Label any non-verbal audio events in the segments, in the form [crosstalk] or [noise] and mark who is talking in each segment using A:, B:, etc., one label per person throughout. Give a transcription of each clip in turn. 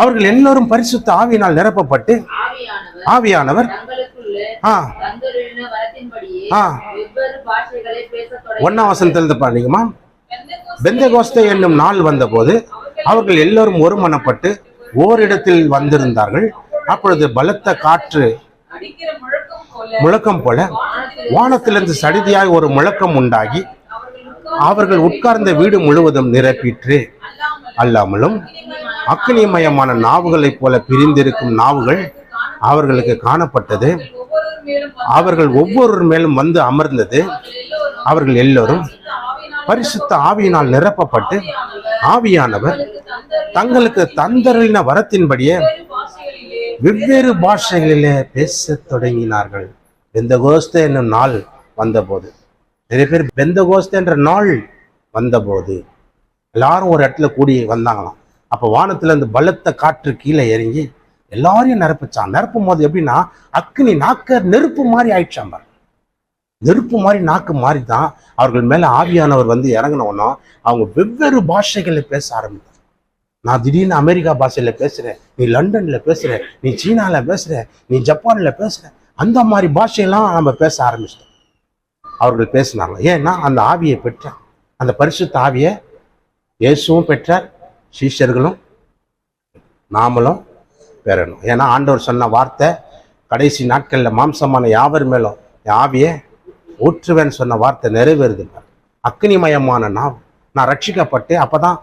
A: அவர்கள் எல்லோரும் பரிசுத்த ஆவியினால் நிரப்பப்பட்டு
B: ஆவியானவர்
A: ஒன்னாம் வசனத்திலிருந்து பாருங்கம்மா.
C: பெந்தெகோஸ்தே
A: என்னும் நாள் வந்தபோது அவர்கள் எல்லோரும் ஒருமனப்பட்டு ஓரிடத்தில் வந்திருந்தார்கள். அப்பொழுது பலத்த காற்று
C: முழக்கம் போல
A: வானத்திலிருந்து சடிதியாய் ஒரு முழக்கம் உண்டாகி
C: அவர்கள் உட்கார்ந்து
A: வீடு முழுவதும் நிரப்பிற்று. அல்லாமலும் அக்னிமயமான நாவுகளைப் போல பிரிந்திருக்கும் நாவுகள் அவர்களுக்கு காணப்பட்டது. அவர்கள் ஒவ்வொருவர் மேலும் வந்து அமர்ந்தது. அவர்கள் எல்லோரும் பரிசுத்த ஆவியினால் நிரப்பப்பட்டு ஆவியானவர் தங்களுக்கு தந்தரின வரத்தின்படியே வெவ்வேறு பாஷைகளிலே பேசத் தொடங்கினார்கள். பெந்த பெந்தகோஸ்தே என்னும் நாள் வந்தபோது. நிறைய பேர் பெந்தகோஸ்தே என்ற நாள் வந்தபோது. எல்லாரும் ஒரு இடத்துல கூடி வந்தாங்களாம். அப்போ வானத்தில் அந்த பலத்த காற்று கீழே இறங்கி எல்லாரையும் நிரப்பிச்சான் நிரப்பும் போது எப்படின்னா அக்னி நாக்க நெருப்பு மாதிரி ஆயிடுச்சாம் பார் நெருப்பு மாதிரி நாக்கு மாறி தான் அவர்கள் மேலே ஆவியானவர் வந்து இறங்கினோன்னா அவங்க வெவ்வேறு பாஷைகளில் பேச ஆரம்பித்தார் நான் திடீர்னு அமெரிக்கா பாஷையில் பேசுகிறேன் நீ லண்டனில் பேசுகிற நீ சீனாவில் பேசுகிற நீ ஜப்பானில் பேசுகிற அந்த மாதிரி பாஷையெல்லாம் நம்ம பேச ஆரம்பிச்சிட்டோம். அவர்கள் பேசினாங்க. ஏன்னா அந்த ஆவியை பெற்றான் அந்த பரிசுத்த ஆவியை இயேசுவும் பெற்றார் சீஷர்களும் நாமளும் பெறணும். ஏன்னா ஆண்டவர் சொன்ன வார்த்தை கடைசி நாட்களில் மாம்சமான யாவர் மேலும் என் ஆவியை ஊற்றுவேன்னு சொன்ன வார்த்தை நிறைவேறுது. அக்னிமயமான நாம் நான் ரட்சிக்கப்பட்டு அப்போ தான்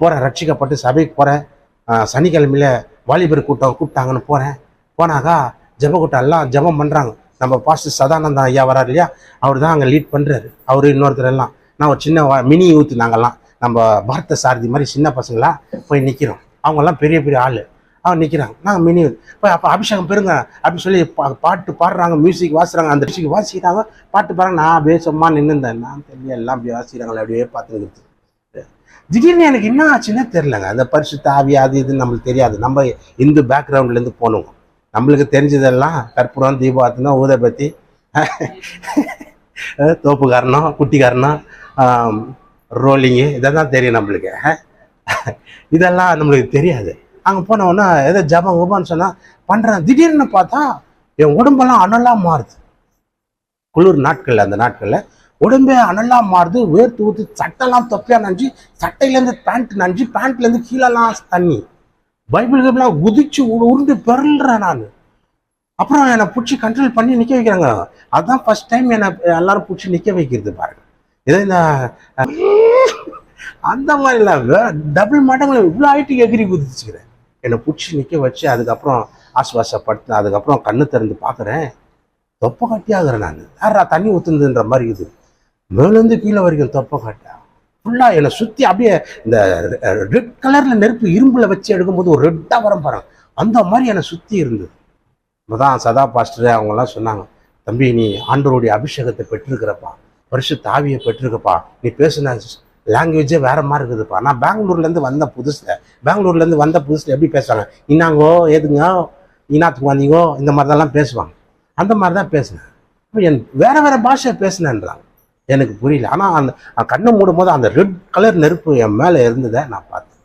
A: போகிறேன் ரட்சிக்கப்பட்டு சபைக்கு போகிறேன் சனிக்கிழமையில் சனிக்கிழமையில வாலிபர் கூட்டம் கூப்பிட்டாங்கன்னு போகிறேன் போனாக்கா ஜெப கூட்டம் எல்லாம் ஜெபம் பண்ணுறாங்க நம்ம பாஸ்டர் சதானந்தா ஐயா வராரு இல்லையா? அவர் தான் அங்கே லீட் பண்ணுறாரு அவர் இன்னொருத்தர் எல்லாம். நான் ஒரு சின்ன மினி யூத் நாங்கள்லாம் நம்ம பாரத சாரதி மாதிரி சின்ன பசங்களாம் போய் நிற்கிறோம் அவங்கெல்லாம் பெரிய பெரிய ஆள். அவன் நிற்கிறாங்க நாங்கள் மினி இப்போ போய் அப்போ அபிஷேகம் பெருங்க அப்படின்னு சொல்லி பா- பாட்டு பாடுறாங்க மியூசிக் வாசுறாங்க அந்த மியூசிக் வாசிக்கிறாங்க பாட்டு பாருங்க நான் அப்படியே சும்மா நின்றுந்தேன் நான் தெரியல எல்லாம் அப்படியே வாசிக்கிறாங்களே அப்படியே பார்த்துக்கிட்டு திடீர்னு எனக்கு என்ன ஆச்சுன்னே தெரிலங்க அந்த பரிசு தாவி அது இதுன்னு நம்மளுக்கு தெரியாது. நம்ம இந்து பேக்ரவுண்ட்லேருந்து போனோம். நம்மளுக்கு தெரிஞ்சதெல்லாம் கற்பூரம் தீபாவத்தினா ஊதபத்தி அஹ் தோப்புக்காரனம் குட்டிக்காரனம் ரோலிங்கு ரோலிங்கு இதெல்லாம் தெரியும் நம்மளுக்கு. [laughs] இதெல்லாம் நம்மளுக்கு தெரியாது. அங்கே போனவொன்னே ஏதோ ஜபம் உபான்னு சொன்னால் பண்ணுறேன் திடீர்னு பார்த்தா என் உடம்பெல்லாம் அனலாக மாறுது. குளிர் நாட்களில் அந்த நாட்களில் உடம்பே அனலாக மாறுது. வேர்த்து ஊற்றி சட்டைலாம் தொப்பையாக நஞ்சு சட்டையிலேருந்து பேண்ட் நஞ்சு பேண்ட்லேருந்து கீழெல்லாம் தண்ணி. பைபிள் கிபிள்லாம் குதிச்சு உருண்டு பெறல்றேன் நான். அப்புறம் என்னை பிடிச்சி கண்ட்ரோல் பண்ணி நிற்க வைக்கிறாங்க. அதுதான் ஃபர்ஸ்ட் டைம் என்னை எல்லாரும் பிடிச்சி நிற்க வைக்கிறது பாருங்க. இதே இந்த அந்த மாதிரி இல்லாமல் டபுள் மடங்கு இவ்வளோ ஆகிட்டு எகிரி குதிச்சுக்கிறேன். என்னை பிடிச்சி நிற்க வச்சு அதுக்கப்புறம் ஆசுவாசப்படுத்து அதுக்கப்புறம் கண்ணு திறந்து பார்க்குறேன். தொப்பை கட்டியாகிறேன் நான். யாரா தண்ணி ஊற்றுனதுன்ற மாதிரி இருக்குது மேலேருந்து கீழே வரைக்கும் தொப்பை கட்டா. ஃபுல்லாக என்னை சுற்றி அப்படியே இந்த ரெட் கலரில் நெருப்பு இரும்பில் வச்சு எடுக்கும்போது ஒரு ரெட்டாக வரம் பாருங்க. அந்த மாதிரி என்னை சுற்றி இருந்தது. இப்பதான் சதா பாஸ்டர் அவங்கெல்லாம் சொன்னாங்க தம்பி நீ ஆண்டவருடைய அபிஷேகத்தை பெற்றிருக்கிறப்பா. பரிசு தாவியை பெற்றிருக்கப்பா. நீ பேசுன லாங்குவேஜே வேறு மாதிரி இருக்குதுப்பா. நான் பெங்களூர்லேருந்து வந்த புதுசில் பெங்களூர்லேருந்து வந்த புதுசில் எப்படி பேசுவாங்க? இன்னாங்கோ எதுங்க இனாத்துக்கு வந்தீங்கோ இந்த மாதிரிலாம் பேசுவாங்க. அந்த மாதிரி தான் பேசினேன் என் வேறு வேறு பாஷை பேசினேன்றாங்க. எனக்கு புரியல. ஆனால் அந்த கண்ணை மூடும் போது அந்த ரெட் கலர் நெருப்பு என் மேலே இருந்ததை நான் பார்த்தேன்.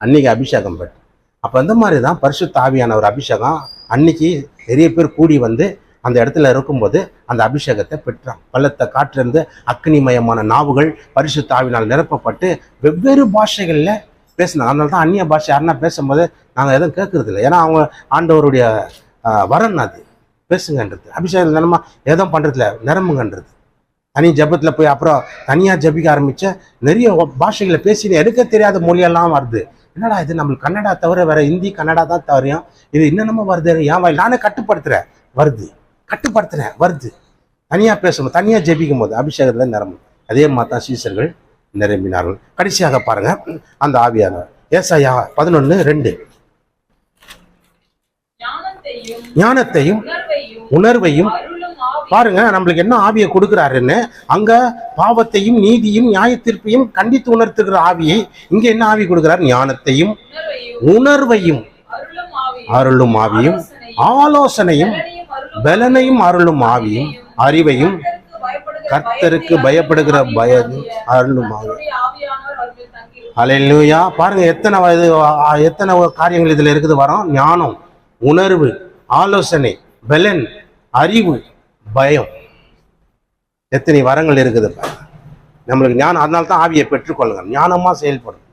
A: அன்னைக்கு அபிஷேகம் பெற்றேன் அப்போ இந்த மாதிரி தான் பரிசு தாவியான ஒரு அபிஷேகம் அன்னைக்கு நிறைய பேர் கூடி வந்து அந்த இடத்துல இருக்கும்போது அந்த அபிஷேகத்தை பெற்றான். பள்ளத்தை காற்றிருந்து அக்னிமயமான நாவுகள் பரிசு தாவினால் நிரப்பப்பட்டு வெவ்வேறு பாஷைகளில் பேசினாங்க அதனால தான் அந்நிய பாஷை யாருன்னா பேசும்போது நாங்கள் எதுவும் கேட்கறது இல்லை ஏன்னா அவங்க ஆண்டவருடைய வரன் அது. பேசுங்கன்றது. அபிஷேகம் நிலமா எதுவும் பண்ணுறதில்ல நிரம்புங்கன்றது. தனி ஜெபத்தில் போய் அப்புறம் தனியாக ஜெபிக்க ஆரம்பித்த நிறைய பாஷைகளை பேசினு எடுக்க தெரியாத மொழியெல்லாம் வருது. என்னடா இது நம்மளுக்கு கன்னடா தவிர வேற ஹிந்தி கன்னடா தான் தவறையும் இது என்னென்னமோ வருது ஏன் வாயில் நானே கட்டுப்படுத்துகிறேன் வருது. கட்டுப்படுத்தின வருது. தனியாக பேசணும் தனியாக ஜெபிக்கும் போது அபிஷேகத்தில் நிரம்பும். அதே மாதிரி தான் சீசர்கள் நிரம்பினார்கள். கடைசியாக பாருங்க அந்த ஆவியானவர் ஏசாயா பதினொன்று ரெண்டு.
C: ஞானத்தையும் உணர்வையும்
A: பாருங்க நம்மளுக்கு என்ன ஆவியை கொடுக்குறாருன்னு அங்க பாவத்தையும் நீதியும் நியாயத்தீர்ப்பையும் கண்டித்து உணர்த்துகிற ஆவியை இங்க என்ன ஆவி கொடுக்குறாரு? ஞானத்தையும்
C: உணர்வையும் அருளும் ஆவியும்
A: ஆலோசனையும்
C: பலனையும் அருளும்
A: ஆவியும் அறிவையும்
C: கர்த்தருக்கு பயப்படுகிற
A: கர்த்தருக்கு பயம் அருளும் ஆவி.
C: கர்த்தருடைய
A: பாருங்க எத்தனை இது எத்தனை காரியங்கள் இதுல இருக்குது வரோம்? ஞானம் உணர்வு ஆலோசனை பலன் அறிவு பயம். எத்தனை வரங்கள் இருக்குது நம்மளுக்கு ஞானம் அதனால தான் ஆவியை பெற்றுக்கொள்ளுங்க. ஞானமா செயல்படும்.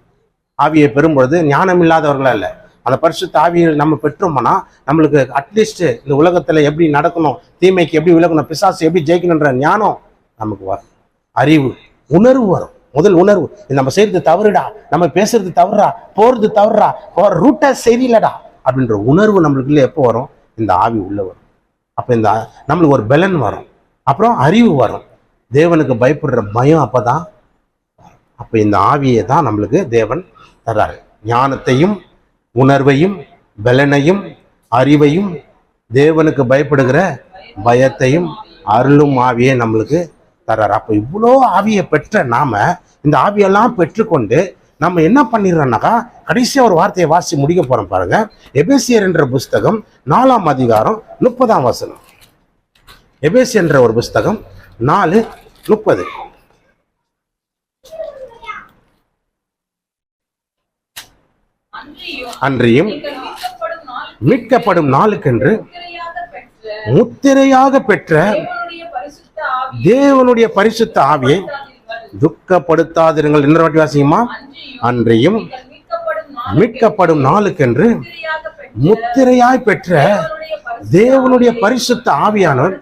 A: ஆவியை பெறும்பொழுது ஞானம் இல்லாதவர்கள் இல்லை அந்த பரிசு ஆவியை நம்ம பெற்றோம்னா நம்மளுக்கு அட்லீஸ்ட் இந்த உலகத்துல எப்படி நடக்கணும் தீமைக்கு எப்படி விலகணும் பிசாசு எப்படி ஜெயிக்கணுன்ற ஞானம் நமக்கு வரும். அறிவு உணர்வு வரும். முதல் உணர்வு நம்ம செய்யறது தவறுடா நம்ம பேசுறது தவறா போறது தவறுடா போற ரூட்டை சரியில்லடா அப்படின்ற உணர்வு நம்மளுக்குள்ள எப்போ வரும்? இந்த ஆவி உள்ள வரும். அப்ப இந்த நம்மளுக்கு ஒரு பலன் வரும். அப்புறம் அறிவு வரும். தேவனுக்கு பயப்படுற பயம் அப்பதான் அப்ப இந்த ஆவியை தான் நம்மளுக்கு தேவன் தர்றாரு. ஞானத்தையும் உணர்வையும் பலனையும் அறிவையும் தேவனுக்கு பயப்படுகிற பயத்தையும் அருளும் ஆவியை நம்மளுக்கு தர்றாரு அப்போ இவ்வளோ ஆவியை பெற்ற நாம இந்த ஆவியெல்லாம் பெற்றுக்கொண்டு நம்ம என்ன பண்ணிடுறோம்னாக்கா கடைசியாக ஒரு வார்த்தையை வாசி முடிக்க போகிறோம் பாருங்க. எபேசியர் என்ற புஸ்தகம் நாலாம் அதிகாரம் முப்பதாம் வசனம். எபேசியர் என்ற ஒரு புஸ்தகம் நாலு முப்பது.
C: அன்றியும் மீட்கப்படும்
A: நாளுக்கென்று
C: முத்திரையாக பெற்ற தேவனுடைய பரிசுத்த ஆவியை
A: துக்கப்படுத்தாதிருங்கள். என்ற வாட்டி வாசியுமா?
C: அன்றியும் மீட்கப்படும்
A: நாளுக்கென்று முத்திரையாய் பெற்ற
C: தேவனுடைய பரிசுத்த
A: ஆவியானவர்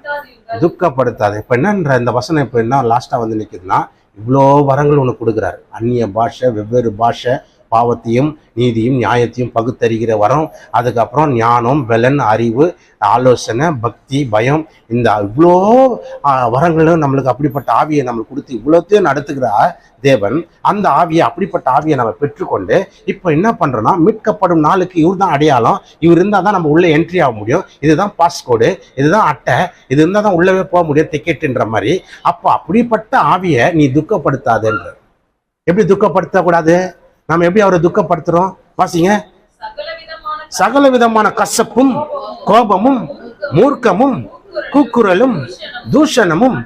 A: துக்கப்படுத்தாது. இப்ப என்னன்ற இந்த வசனம் இப்ப என்ன லாஸ்டா வந்து நிக்குதுன்னா இவ்வளோ வரங்கள் உனக்கு கொடுக்குறாரு. அந்நிய பாஷை வெவ்வேறு பாஷை பாவத்தையும் நீதியும் நியாயத்தையும் பகுத்தறிகிற வரம். அதுக்கப்புறம் ஞானம் பலன் அறிவு ஆலோசனை பக்தி பயம். இந்த இவ்வளோ வரங்களும் நம்மளுக்கு அப்படிப்பட்ட ஆவியை நம்மளுக்கு கொடுத்து இவ்வளோத்தையும் நடத்துகிற தேவன். அந்த ஆவியை அப்படிப்பட்ட ஆவியை நம்ம பெற்றுக்கொண்டு இப்போ என்ன பண்ணுறோன்னா மீட்கப்படும் நாளுக்கு இவர் தான் அடையாளம். இவர் இருந்தால் தான் நம்ம உள்ளே என்ட்ரி ஆக முடியும். இதுதான் பாஸ்கோடு இதுதான் அட்டை இது இருந்தால் தான் உள்ளவே போக முடியும் டிக்கெட்டுன்ற மாதிரி. அப்போ அப்படிப்பட்ட ஆவியை நீ துக்கப்படுத்தாதுன்ற. எப்படி துக்கப்படுத்தக்கூடாது? நம்ம எப்படி அவரை துக்கப்படுத்துறோம்? வாசிங்க. சகல விதமான கசப்பும் கோபமும் மூர்க்கமும் கூக்குரலும் தூஷணமும்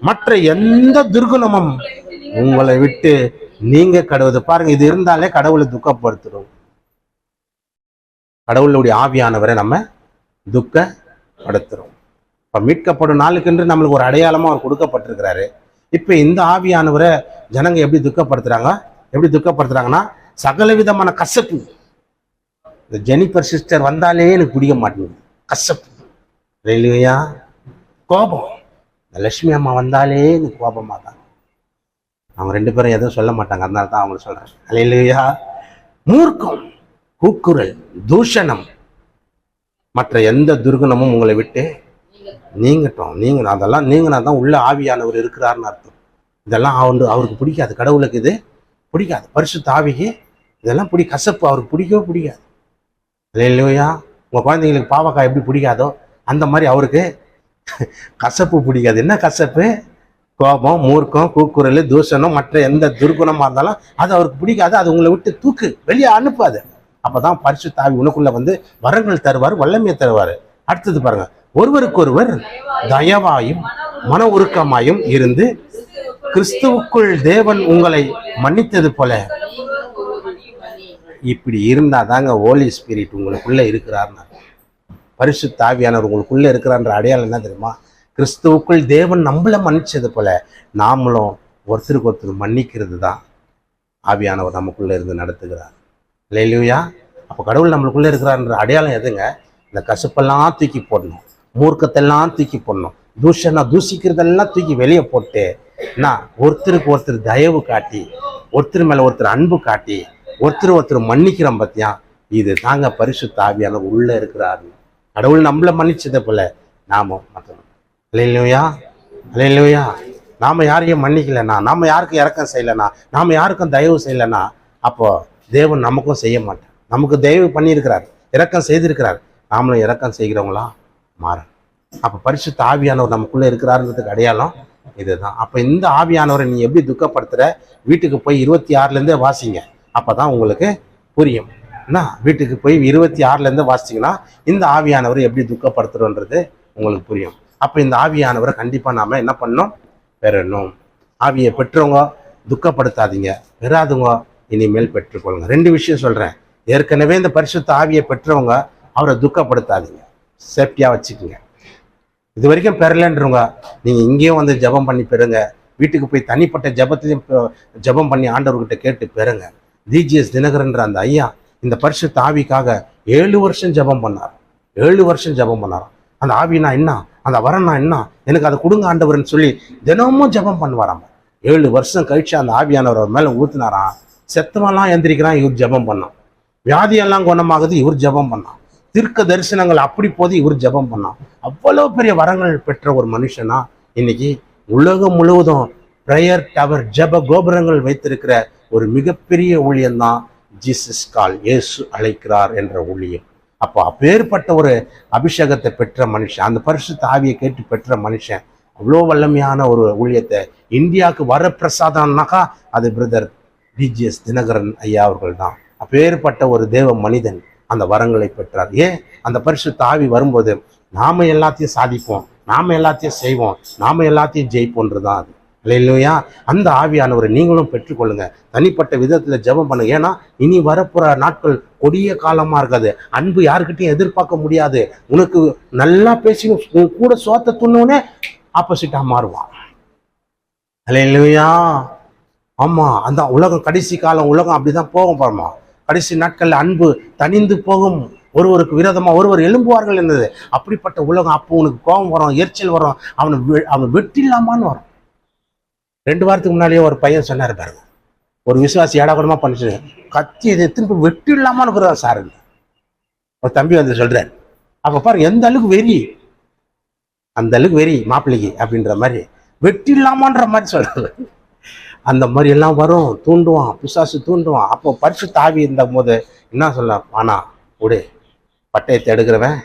A: மற்ற எந்த துர்குணமும் உங்களை விட்டு நீங்க கடவுது. பாருங்க இது இருந்தாலே கடவுளை துக்கப்படுத்துறோம். கடவுளுடைய ஆவியானவரை நம்ம துக்கப்படுத்துறோம். இப்ப மீட்கப்படும் நாளுக்கென்று நம்மளுக்கு ஒரு அடையாளமா அவர் கொடுக்கப்பட்டிருக்கிறாரு. இப்ப இந்த ஆவியானவரை ஜனங்க எப்படி துக்கப்படுத்துறாங்க? எப்படி துக்கப்படுத்துறாங்கன்னா சகல விதமான கசப்பு. இந்த ஜெனிஃபர் சிஸ்டர் வந்தாலே எனக்கு பிடிக்க மாட்டேங்குது. கசப்பு. இல்லையா? கோபம். இந்த லட்சுமி அம்மா வந்தாலே எனக்கு கோபமாக தான் அவங்க ரெண்டு பேரும் எதுவும் சொல்ல மாட்டாங்க. அதனால தான் அவங்கள சொல்றேன். அல்லையா மூர்க்கம் கூக்குரல் தூஷணம். மற்ற எந்த துர்குணமும் உங்களை விட்டு நீங்கட்டும் நீங்க அதெல்லாம் நீங்கினா தான் உள்ள ஆவியானவர் இருக்கிறாருன்னு அர்த்தம். இதெல்லாம் அவரு அவருக்கு பிடிக்காது. கடவுளுக்கு இது பிடிக்காது. பரிசு தாவிக்கு இதெல்லாம் பிடி கசப்பு அவருக்கு பிடிக்கவே பிடிக்காது. இல்லையா உங்கள் குழந்தைங்களுக்கு பாவக்காய் எப்படி பிடிக்காதோ அந்த மாதிரி அவருக்கு கசப்பு பிடிக்காது. என்ன கசப்பு? கோபம் மூர்க்கம் கூக்குரல் தூஷணம் மற்ற எந்த துர்குணமா இருந்தாலும் அது அவருக்கு பிடிக்காது. அது உங்களை விட்டு தூக்கு வெளியே அனுப்பாது. அப்பதான் பரிசு தாவி உனக்குள்ளே வந்து வரங்கள் தருவார் வல்லமையை தருவார். அடுத்தது பாருங்கள் ஒருவருக்கொருவர் தயவாயும் மன உருக்கமாயும் இருந்து கிறிஸ்துவுக்குள் தேவன் உங்களை மன்னித்தது போல. இப்படி இருந்தாதாங்க ஹோலி ஸ்பிரிட் உங்களுக்குள்ளே இருக்கிறார்னு. பரிசு தாவியானவர் உங்களுக்குள்ளே உங்களுக்குள்ள இருக்கிறான்ற அடையாளம் என்ன தெரியுமா? கிறிஸ்துவுக்குள் தேவன் நம்மள மன்னிச்சது போல நாமளும் ஒருத்தருக்கு ஒருத்தர் மன்னிக்கிறது தான் ஆவியானவர் நமக்குள்ளே இருந்து நடத்துகிறார். இல்லையிலையா அப்போ கடவுள் நம்மளுக்குள்ளே இருக்கிறார்ன்ற அடையாளம் எதுங்க? இந்த கசப்பெல்லாம் தூக்கி போடணும் மூர்க்கத்தெல்லாம் தூக்கி போடணும் தூஷணம் தூசிக்கிறதெல்லாம் தூக்கி வெளியே போட்டு நான் ஒருத்தருக்கு ஒருத்தர் தயவு காட்டி ஒருத்தர் மேலே ஒருத்தர் அன்பு காட்டி ஒருத்தர் ஒருத்தர் மன்னிக்கிறோம் பார்த்தியா இது தாங்க பரிசு தாவியான உள்ளே இருக்கிறாரு. கடவுள் நம்மள மன்னிச்சதை போல நாம மற்றவங்க. இல்லையா இல்லையா நாம யாரையும் மன்னிக்கலைண்ணா நாம யாருக்கும் இறக்கம் செய்யலைண்ணா நாம யாருக்கும் தயவு செய்யலைண்ணா அப்போ தேவன் நமக்கும் செய்ய மாட்டேன் நமக்கு தயவு பண்ணியிருக்கிறார். இறக்கம் செய்திருக்கிறார். நாமளும் இறக்கம் செய்கிறவங்களா மாறும் அப்போ பரிசு தாவியானவர் நமக்குள்ளே இருக்கிறாருன்றதுக்கு அடையாளம் இதுதான். அப்போ இந்த ஆவியானவரை நீ எப்படி துக்கப்படுத்துகிற வீட்டுக்கு போய் இருபத்தி ஆறுலேருந்தே வாசிங்க. அப்போ தான் உங்களுக்கு புரியும். என்ன? வீட்டுக்கு போய் இருபத்தி ஆறுலேருந்து வாசிச்சிங்கன்னா இந்த ஆவியானவரை எப்படி துக்கப்படுத்துகிறோன்றது உங்களுக்கு புரியும். அப்போ இந்த ஆவியானவரை கண்டிப்பாக நாம் என்ன பண்ணணும்? பெறணும். ஆவியை பெற்றவங்க துக்கப்படுத்தாதீங்க. பெறாதவங்க இனிமேல் பெற்றுக்கொள்ளுங்க. ரெண்டு விஷயம் சொல்கிறேன் ஏற்கனவே இந்த பரிசுத்த ஆவியை பெற்றவங்க அவரை துக்கப்படுத்தாதீங்க. சேஃப்டியாக வச்சுக்கோங்க. இது வரைக்கும் பெறலன்றவங்க நீங்க இங்கேயும் வந்து ஜெபம் பண்ணி பெறுங்க. வீட்டுக்கு போய் தனிப்பட்ட ஜெபத்தையும் ஜபம் ஜெபம் பண்ணி ஆண்டவர்கிட்ட கேட்டு பெறுங்க. டிஜிஎஸ் தினகரன்ற அந்த ஐயா இந்த பரிசு தாவிக்காக ஏழு வருஷம் ஜெபம் பண்ணார். ஏழு வருஷம் ஜெபம் பண்ணார். அந்த ஆவினா என்ன? அந்த வரனா என்ன? எனக்கு அதை கொடுங்க ஆண்டவர்னு சொல்லி தினமும் ஜெபம் பண்ணுவாராம். ஏழு வருஷம் கழிச்சு அந்த ஆவியானவர் அவர் மேல ஊத்துனாராம். செத்தவெல்லாம் எந்திரிக்கிறான் இவர் ஜெபம் பண்ணான். வியாதியெல்லாம் குணமாகுது இவர் ஜெபம் பண்ணான். தீர்க்க தரிசனங்கள் அப்படி போது இவர் ஜெபம் பண்ணான் அவ்வளோ பெரிய வரங்கள் பெற்ற ஒரு மனுஷனா இன்னைக்கு உலகம் முழுவதும் பிரேயர் டவர் ஜெப கோபுரங்கள் வைத்திருக்கிற ஒரு மிகப்பெரிய ஊழியம்தான் ஜீசஸ் கால் இயேசு அழைக்கிறார் என்ற ஊழியம் அப்போ அப்பேற்பட்ட ஒரு அபிஷேகத்தை பெற்ற மனுஷன் அந்த பரிசு தாவியை கேட்டு பெற்ற மனுஷன் அவ்வளோ வல்லமையான ஒரு ஊழியத்தை இந்தியாவுக்கு வர பிரசாதம்னாக்கா அது பிரதர் டிஜிஎஸ் தினகரன் ஐயா அவர்கள் தான் அப்பேற்பட்ட ஒரு தேவ மனிதன் அந்த வரங்களை பெற்றார். ஏன்? அந்த பரிசு தாவி வரும்போது நாம எல்லாத்தையும் சாதிப்போம் நாம எல்லாத்தையும் செய்வோம் நாம எல்லாத்தையும் ஜெயிப்போன்றதான் அது. இல்லையா அந்த ஆவியானவரை நீங்களும் பெற்றுக்கொள்ளுங்க. தனிப்பட்ட விதத்துல ஜெபம் பண்ணுங்க. ஏன்னா இனி வரப்போற நாட்கள் கொடிய காலமா இருக்காது. அன்பு யாருக்கிட்டையும் எதிர்பார்க்க முடியாது. உனக்கு நல்லா பேசி உன் கூட சோத்த துண்ணோடனே ஆப்போசிட்டா மாறுவான் இல்லையா ஆமா அந்த உலகம் கடைசி காலம் உலகம் அப்படிதான் போகும் பாருமா கடைசி நாட்கள் அன்பு தனிந்து போகும். ஒருவருக்கு விரோதமா ஒருவர் எழும்புவார்கள் இருந்தது அப்படிப்பட்ட உலகம் அப்போ உனக்கு கோபம் வரும் எரிச்சல் வரும். அவனை அவன் அவன் வெட்டில்லாமான்னு வரும். ரெண்டு வாரத்துக்கு முன்னாடியே ஒரு பையன் சொன்னார் பாருங்க. ஒரு விசுவாசி ஏடா பண்ணிச்சு. கத்தி இதை திருப்பி வெட்டிடலாமான்னு இருக்கிறதா சார் ஒரு தம்பி வந்து சொல்றாரு. அப்ப பாருங்க எந்த அளவுக்கு வெறி? அந்த அளவுக்கு வெறி மாப்பிள்ளைக்கு அப்படின்ற மாதிரி. வெட்டிடலாமான்ற மாதிரி சொல்றாரு. அந்த மாதிரி எல்லாம் வரும். தூண்டுவான். பிசாசு தூண்டுவான். அப்போ பரிசு தாவி இருந்த போது என்ன சொல்ல ஆனா உடு பட்டயத்தை எடுக்கிறவன்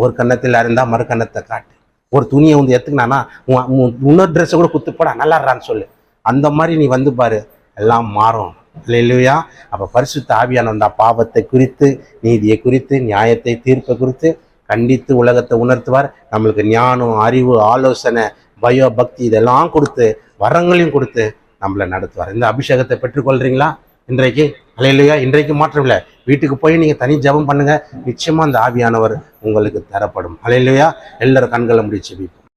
A: ஒரு கன்னத்தில் அறிந்தா மறு கன்னத்தை காட்டு. ஒரு துணியை வந்து எத்துக்கினானா உன் இன்னொரு ட்ரெஸ்ஸை கூட குத்து போடா நல்லாடுறான்னு சொல்லு. அந்த மாதிரி நீ வந்து பாரு எல்லாம் மாறும். இல்லையா அப்போ பரிசுத்த ஆவியான அந்த பாவத்தை குறித்து நீதியை குறித்து நியாயத்தை தீர்ப்பை குறித்து கண்டித்து உலகத்தை உணர்த்துவார். நம்மளுக்கு ஞானம் அறிவு ஆலோசனை பயோ பக்தி இதெல்லாம் கொடுத்து வரங்களையும் கொடுத்து நம்மளை நடத்துவார். இந்த அபிஷேகத்தை பெற்றுக்கொள்றீங்களா? இன்றைக்கு? அலையிலையா? இன்றைக்கு மாற்றம் இல்லை. வீட்டுக்கு போய் நீங்கள் தனி ஜெபம் பண்ணுங்கள் நிச்சயமாக அந்த ஆவியானவர் உங்களுக்கு தரப்படும். அலையிலையா? எல்லாரும் கண்களை முடிச்சு வைப்போம்